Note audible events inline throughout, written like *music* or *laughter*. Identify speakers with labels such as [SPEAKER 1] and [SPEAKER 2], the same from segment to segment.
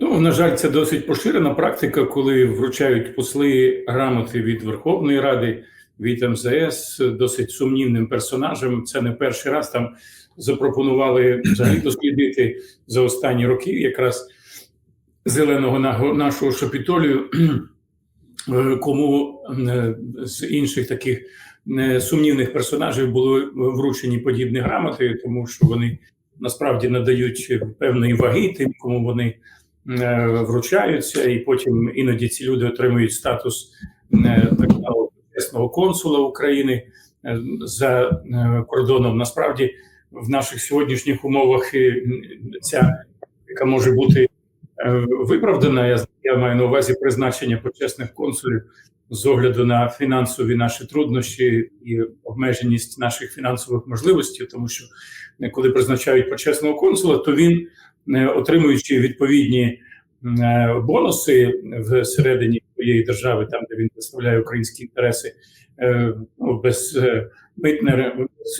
[SPEAKER 1] Ну, на жаль, це досить поширена практика, коли вручають посли грамоти від Верховної Ради, від МЗС досить сумнівним персонажам. Це не перший раз там запропонували взагалі *clears throat* дослідити за останні роки якраз зеленого на- нашого шапітолію, *clears throat* е, кому е, з інших таких е, сумнівних персонажів були вручені подібні грамоти, тому що вони насправді надають певної ваги тим, кому вони вручаються, і потім іноді ці люди отримують статус е, так званого почесного консула України е, за е, кордоном. Насправді, в наших сьогоднішніх умовах е, ця яка може бути е, виправдана. Я, я маю на увазі призначення почесних консулів з огляду на фінансові наші труднощі і обмеженість наших фінансових можливостей, тому що е, коли призначають почесного консула, то він, е, отримуючи відповідні е, бонуси всередині своєї держави, там де він представляє українські інтереси, е, ну, без е, митне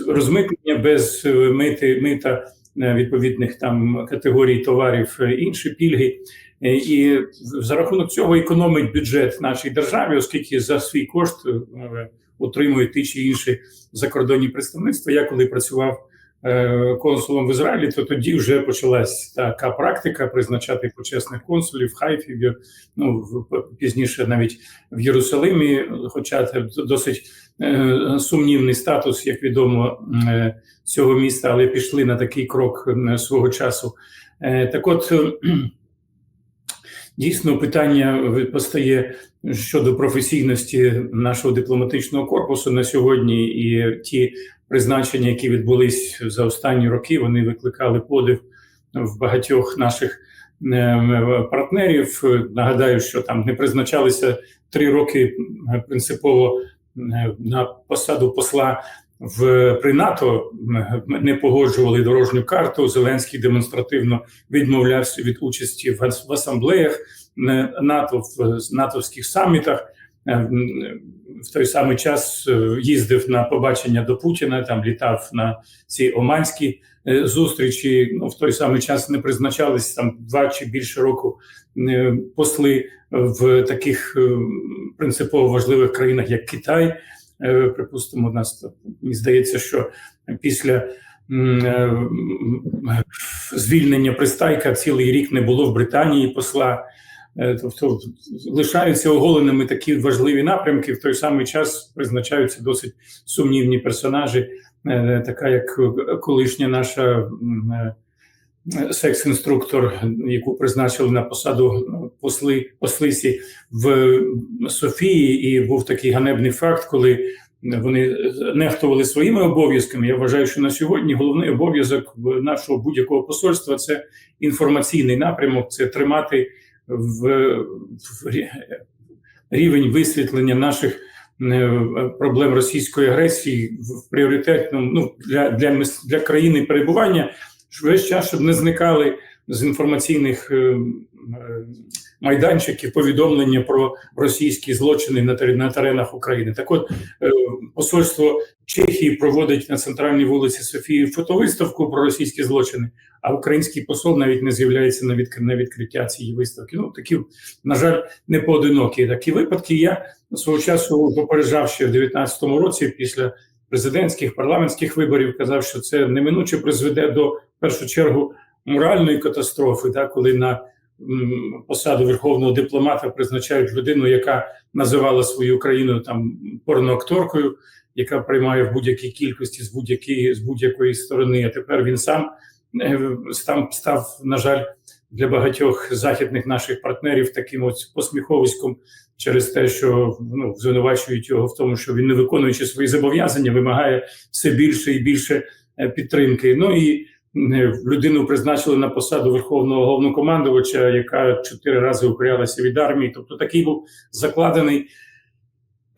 [SPEAKER 1] розмитнення, без е, мити мита е, відповідних там категорій товарів, е, інші пільги. Е, І за рахунок цього економить бюджет нашій державі, оскільки за свій кошт е, отримує ті чи інші закордонні представництва. Я коли працював е, консулом в Ізраїлі, то тоді вже почалась така практика призначати почесних консулів в Хайфі, в ну пізніше навіть в Єрусалимі, хоча це досить е, сумнівний статус, як відомо, е, цього міста, але пішли на такий крок е, свого часу. Е, Так от. е, Дійсно, питання постає щодо професійності нашого дипломатичного корпусу на сьогодні, і ті призначення, які відбулись за останні роки, вони викликали подив в багатьох наших е, партнерів. Нагадаю, що там не призначалися три роки е, принципово е, на посаду посла в при НАТО. Не погоджували дорожню карту. Зеленський демонстративно відмовлявся від участі в ас- в асамблеях е, НАТО в натовських самітах. Е, В той самий час е, їздив на побачення до Путіна, там літав на ці оманські е, зустрічі. Ну в той самий час не призначались там два чи більше року посли в таких принципово важливих країнах, як Китай. Припустимо, у нас мені здається, що після звільнення пристайка цілий рік не було в Британії посла. Е, Тобто лишаються оголеними такі важливі напрямки. В той самий час призначаються досить сумнівні персонажі, Е, така як колишня наша е, секс-інструктор, яку призначили на посаду ну, посли послисі в Софії, і був такий ганебний факт, коли вони нехтували своїми обов'язками. Я вважаю, що на сьогодні головний обов'язок нашого будь-якого посольства це інформаційний напрямок, це тримати в, в рівень висвітлення наших е, проблем російської агресії в пріоритетному ну для, для, для країни перебування весь час, щоб не зникали з інформаційних е, е, майданчиків повідомлення про російські злочини на, тер- теренах України. Так от е, посольство Чехії проводить на центральній вулиці Софії фотовиставку про російські злочини, а український посол навіть не з'являється на, на відкриття цієї виставки. Ну такі, на жаль, не поодинокі такі випадки. Я свого часу попереджав ще в 2019 році після президентських парламентських виборів. Казав, що це неминуче призведе до в першу чергу моральної катастрофи, так, коли на посаду верховного дипломата призначають людину, яка називала свою країну там порноакторкою, яка приймає в будь-якій кількості з будь-якої з будь-якої сторони. А тепер він сам е, став, на жаль, для багатьох західних наших партнерів таким ось посміховиськом через те, що ну звинувачують його в тому, що він не виконуючи свої зобов'язання, вимагає все більше і більше е, підтримки. Ну і людину призначили на посаду верховного головнокомандувача, яка чотири рази укорялася від армії. Тобто такий був закладений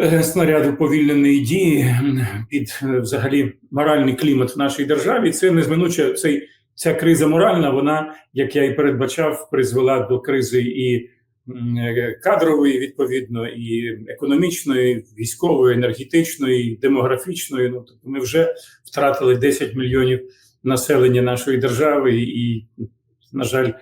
[SPEAKER 1] е, снаряд уповільненої дії під е, взагалі моральний клімат в нашій державі. Це незминуче цей. Ця криза моральна, вона, як я і передбачав, призвела до кризи і е, кадрової, відповідно, і економічної, військової, енергетичної, демографічної. Ну тобто, ми вже втратили 10 мільйонів населення нашої держави, і, на жаль,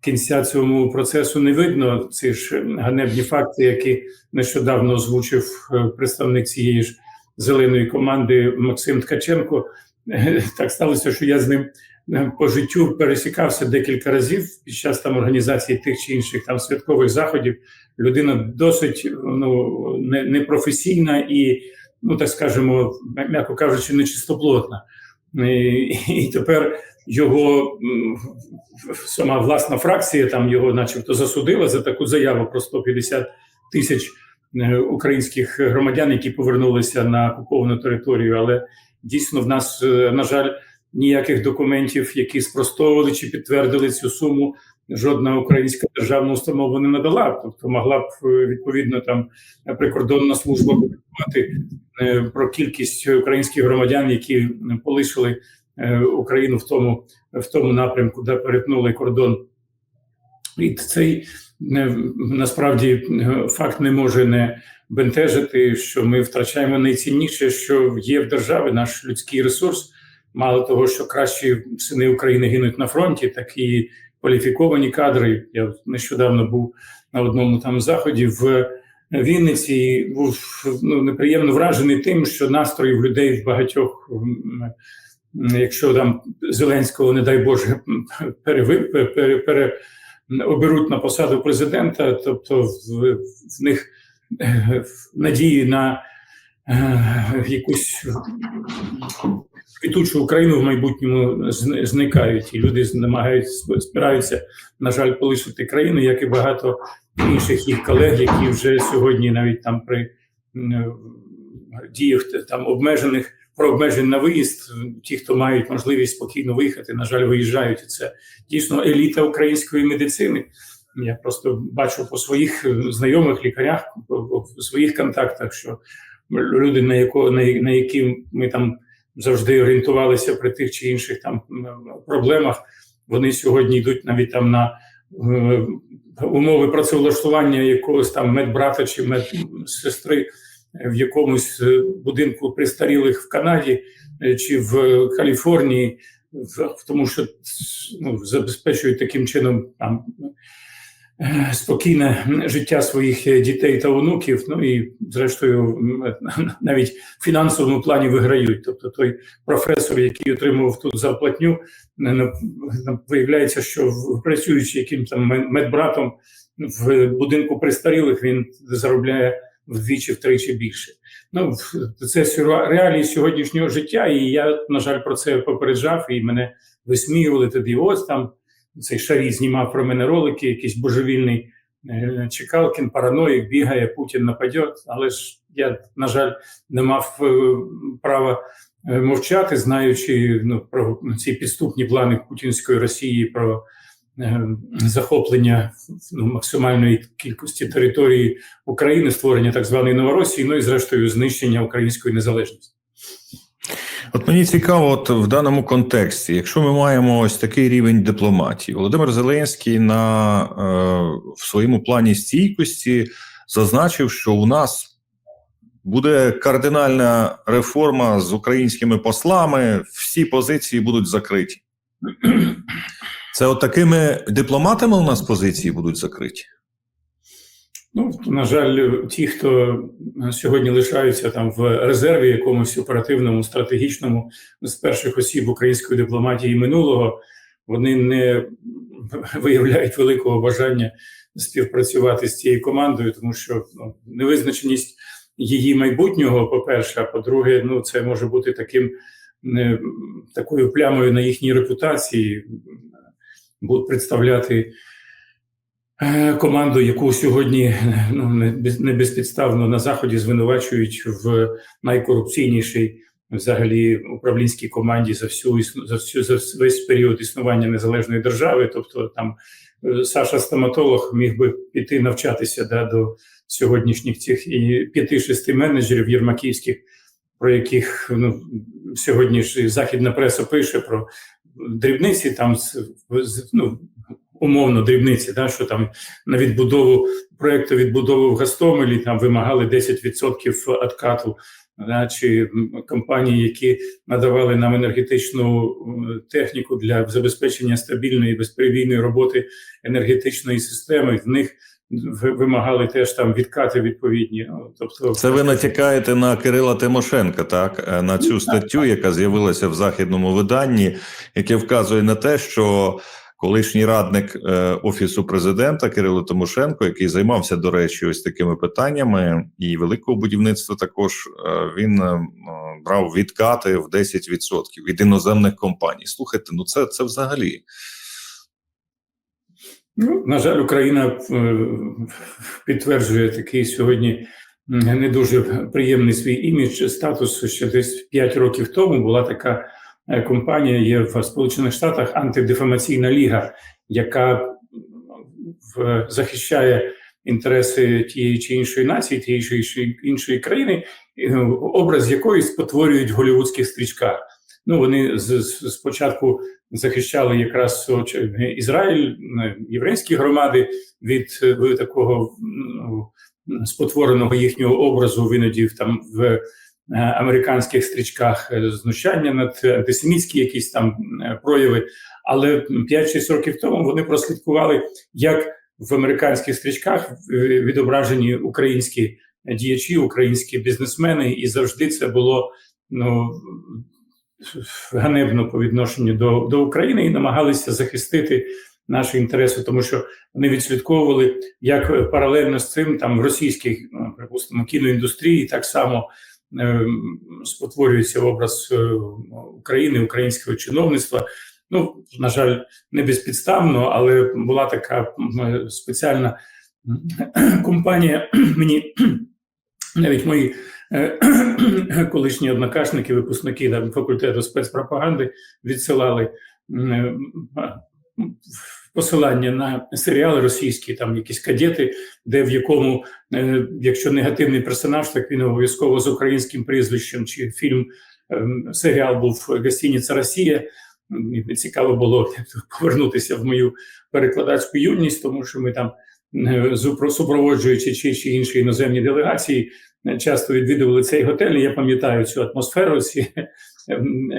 [SPEAKER 1] кінця цьому процесу не видно. Ці ж ганебні факти, які нещодавно озвучив е, представник цієї ж зеленої команди Максим Ткаченко. *laughs* Так сталося, що я з ним е, по життю пересікався декілька разів під час там організації тих чи інших там святкових заходів. Людина досить ну не, непрофесійна і, ну так скажемо, м'яко кажучи, нечистоплотна. І, і тепер його сама власна фракція там його, начебто, засудила за таку заяву про 150 тисяч е, українських громадян, які повернулися на окуповану територію. Але дійсно в нас, е, на жаль, ніяких документів, які спростовували чи підтвердили цю суму. Жодна українська державна установа не надала, тобто могла б е, відповідно там прикордонна служба публікувати е, про кількість українських громадян, які полишили е, Україну в тому в тому напрямку, де перетнули кордон. І цей насправді факт не може не бентежити, що ми втрачаємо найцінніше, що є в державі наш людський ресурс. Мало того, що кращі сини України гинуть на фронті, так і кваліфіковані кадри. Я нещодавно був на одному там заході в Вінниці і був ну, неприємно вражений тим, що настрої в людей в багатьох, якщо там Зеленського, не дай Боже, переви, пере, на посаду президента, тобто в, в них е, надії на якусь квітучу Україну в майбутньому зникають, і люди намагаються спираються, на жаль, полишити країну, як і багато інших їх колег, які вже сьогодні навіть там при діях там обмежених про обмежень на виїзд, ті, хто мають можливість спокійно виїхати, на жаль, виїжджають. І це дійсно еліта української медицини. Я просто бачу по своїх е, знайомих лікарях, по своїх контактах, що люди, на яко на, на які ми там завжди орієнтувалися при тих чи інших там проблемах, вони сьогодні йдуть навіть там на е, умови працевлаштування якогось там медбрата чи медсестри в якомусь е, будинку престарілих в Канаді е, чи в Каліфорнії, в- тому що ну, забезпечують таким чином там спокійне життя своїх е, дітей та онуків. Ну і зрештою *laughs* навіть в фінансовому плані виграють. Тобто той професор, який отримував тут зарплатню, виявляється, що працюючи яким там медбратом в будинку престарілих, він заробляє вдвічі-втричі більше. Ну це реалії сьогоднішнього життя, і я, на жаль, про це попереджав, і мене висміювали тоді. Ось там цей шарі знімав про мене ролики, якийсь божевільний е, Чекалкін, параноїк, бігає, Путін нападе. Але ж я, на жаль, не мав е, права е, мовчати, знаючи ну, про ці підступні плани путінської Росії про захоплення ну, максимальної кількості території України, створення так званої Новоросії, ну і зрештою знищення української незалежності.
[SPEAKER 2] От мені цікаво, от в даному контексті, якщо ми маємо ось такий рівень дипломатії, Володимир Зеленський на е, в своєму плані стійкості зазначив, що у нас буде кардинальна реформа з українськими послами, всі позиції будуть закриті. Це от такими дипломатами у нас позиції будуть закриті.
[SPEAKER 1] Ну, на жаль, ті, хто сьогодні лишаються там в резерві якомусь оперативному, стратегічному з перших осіб української дипломатії минулого, вони не виявляють великого бажання співпрацювати з цією командою, тому що ну, невизначеність її майбутнього, по-перше, а по-друге, ну це може бути таким не, такою плямою на їхній репутації, будуть представляти команду, яку сьогодні ну, не без- не безпідставно на заході звинувачують в найкорупційнішій взагалі управлінській команді за всю за всю за весь період існування незалежної держави. Тобто, там е, Саша стоматолог міг би піти навчатися да, до сьогоднішніх цих п'яти-шести менеджерів єрмаківських, про яких ну, сьогодні ж західна преса пише про дрібниці, там ну, умовно дрібниці, да, що там на відбудову проекту відбудови в Гастомелі там вимагали 10% откату да, чи компанії, які надавали нам енергетичну техніку для забезпечення стабільної безперебійної роботи енергетичної системи. В них вимагали теж там відкати відповідні. Ну, Тобто,
[SPEAKER 2] Це ви натякаєте на Кирила Тимошенка, так Е, на цю статтю, яка з'явилася в західному виданні, яке вказує на те, що колишній радник е, офісу президента Кирило Тимошенко, який займався, до речі, ось такими питаннями, і великого будівництва, також е, він е, брав відкати в 10% від іноземних компаній. Слухайте, ну це, це взагалі.
[SPEAKER 1] Ну, на жаль, Україна підтверджує такий сьогодні не дуже приємний свій імідж, статус. Ще десь 5 років тому була така компанія, є в Сполучених Штатах антидефамаційна ліга, яка захищає інтереси тієї чи іншої нації, тієї чи іншої- країни, е, образ якої спотворюють в голівудських стрічках. Ну, вони з, спочатку захищали якраз е, Ізраїль, е, єврейські громади від е, такого спотвореного їхнього образу винаді там в е, американських стрічках е, знущання над антисемітські якісь там е, прояви. Але 5-6 років тому вони прослідкували, як в американських стрічках е, відображені українські діячі, українські бізнесмени, і завжди це було ну ганебно по відношенню до, до України і намагалися захистити наші інтереси, тому що вони відслідковували, як паралельно з цим там в російській, ну, припустимо, кіноіндустрії так само е, спотворюється образ е, України, українського чиновництва. Ну, на жаль, не безпідставно, але була така спеціальна компанія. *clears throat* Мені навіть мої е, *clears throat* колишні однокашники, випускники факультету спецпропаганди відсилали е, посилання на серіали російські, там якісь кадети, де в якому, е, якщо негативний персонаж, так він обов'язково з українським прізвищем, чи фільм ем, серіал був «Гостиниця Росія. Мені цікаво було *laughs* повернутися в мою перекладацьку юність, тому що ми там е, супроводжуючи чи, чи інші іноземні делегації, е, часто відвідували цей готель. Я пам'ятаю цю атмосферу, ці *laughs* ем,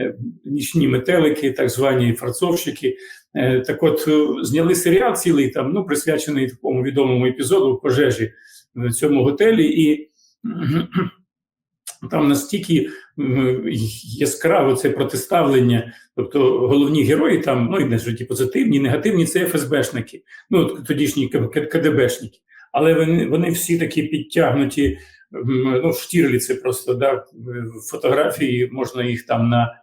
[SPEAKER 1] нічні метелики, так звані фарцовщики. Е, Так от е, зняли серіал цілий там, ну, присвячений такому відомому епізоду пожежі в цьому готелі, і *clears throat* там настільки яскраво це протиставлення. Тобто головні герої там, ну і не житті позитивні, негативні це ФСБшники, ну тодішні КДБшники. Але вони, вони всі такі підтягнуті, ну, штірліці просто, да, фотографії, можна їх там на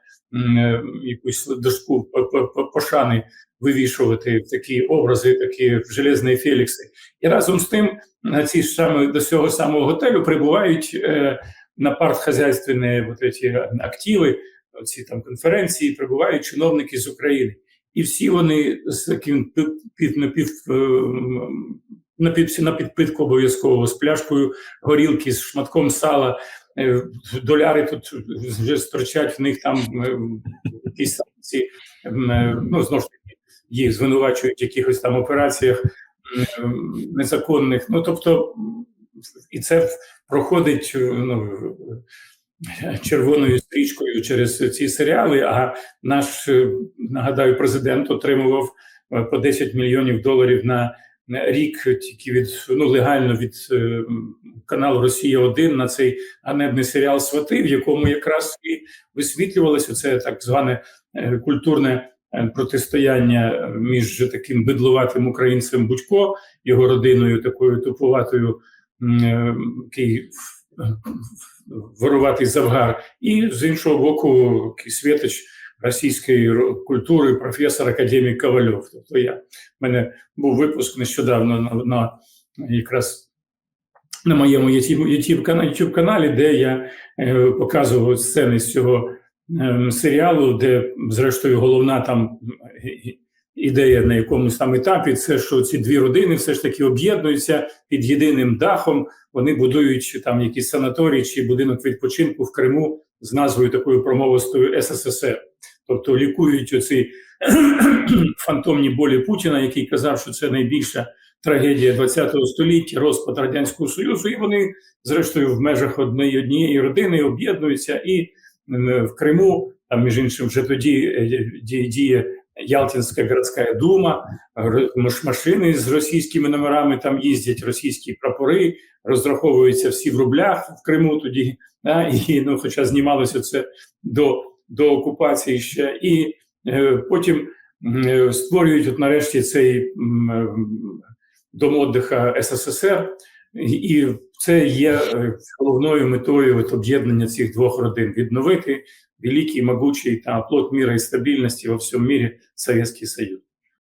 [SPEAKER 1] якусь дошку по- по- по- пошани вивішувати, такі образи, такі железні Фелікси. І разом з тим на ці ж саме до цього самого готелю прибувають е, на эти активи, ці там конференції, прибувають чиновники з України. І всі вони з таким під, напів, е, на підпитку обов'язково з пляшкою горілки, з шматком сала. Е, Доляри тут вже сторчать в них там е, якісь м, е, ну знову ж таки, їх звинувачують в якихось там операціях незаконних. Ну тобто, і це проходить ну, червоною стрічкою через ці серіали. А наш нагадаю, президент отримував по 10 мільйонів доларів на рік тільки від ну легально від е, каналу Росія 1 на цей ганебний серіал Свати, в якому якраз і висвітлювалося це так зване е, культурне е, протистояння між таким бидлуватим українцем Будько, його родиною, такою е, який воруватий завгар, і з іншого боку, святоч російської культури, професор академік Ковальов. Тобто я в мене був випуск нещодавно на, на якраз на моєму YouTube каналі-каналі, де я е, показував сцени з цього е, серіалу, де, зрештою, головна там е, ідея на якомусь там етапі, це що ці дві родини все ж таки об'єднуються під єдиним дахом. Вони будують там якісь санаторії чи будинок відпочинку в Криму з назвою такою промовистою СССР. Тобто лікують оці *clears throat* фантомні болі Путіна, який казав, що це найбільша трагедія ХХ століття, розпад радянського союзу, і вони, зрештою, в межах однієї однієї родини об'єднуються і в Криму, там між іншим, вже тоді е, діє Ялтинська городська дума, машини з російськими номерами там їздять, російські прапори, розраховуються всі в рублях в Криму тоді. Да, і ну, хоча знімалося це до, до окупації ще, і е, потім е, створюють от нарешті цей м, дом отдиха СССР, і, це є е, головною метою от, об'єднання цих двох родин відновити великий, могучий та плод міра і стабільності во всьому мірі Совєтський Союз.